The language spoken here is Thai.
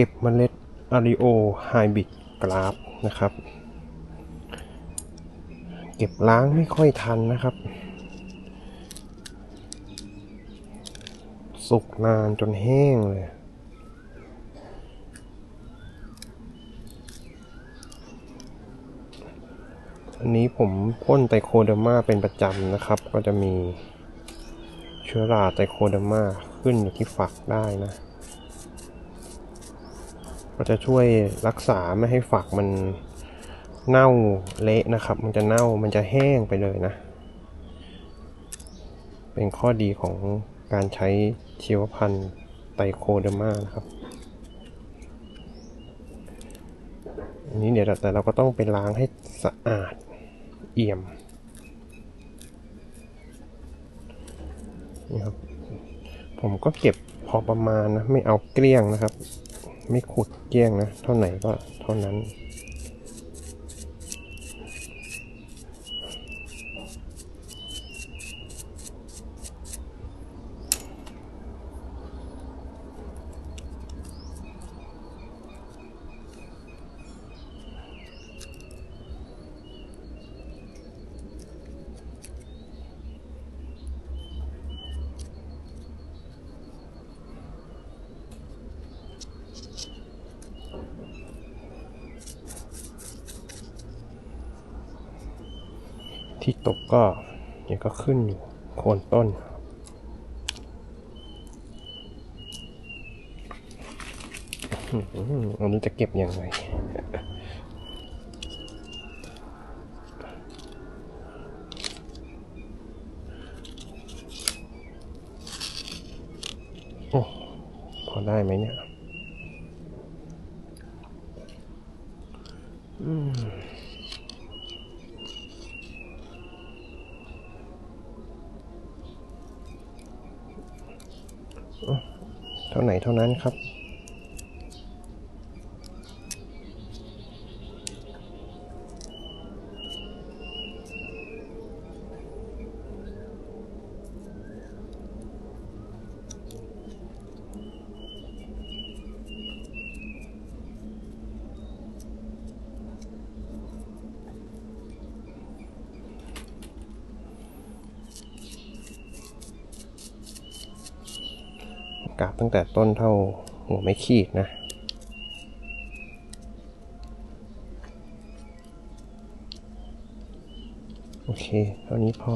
เก็บเมล็ดอาริโอไฮบิดกราฟนะครับ เก็บล้างไม่ค่อยทันนะครับ สุกนานจนแห้งเลยอันนี้ผมพ่นไตโคเดอร์มาเป็นประจำนะครับ ก็จะมีเชื้อราไตโคเดอร์มาขึ้นอยู่ที่ฝักได้นะ ก็จะช่วยรักษาไม่ให้ฝักมันเน่าเละนะครับ มันจะเน่ามันจะแห้งไปเลยนะ เป็นข้อดีของการใช้ชีวพันธุ์ไตโคเดอร์มานะครับอันนี้เดี๋ยวแต่เราก็ต้องไปล้างให้สะอาดเอี่ยมนี่ครับผมก็เก็บพอประมาณนะ ไม่เอาเกลี้ยงนะครับ ไม่ขุดเกลี้ยงนะ เท่าไหนก็เท่านั้น ที่ตกก็เนี่ยก็ขึ้นอยู่โคนต้น อันนี้จะเก็บยังไงโอ้พอได้ไหมเนี่ย อืม เท่าไหนเท่านั้นครับ กราบตั้งแต่ต้นเท่าหัวไม่ขีดนะ โอเค เท่านี้พอ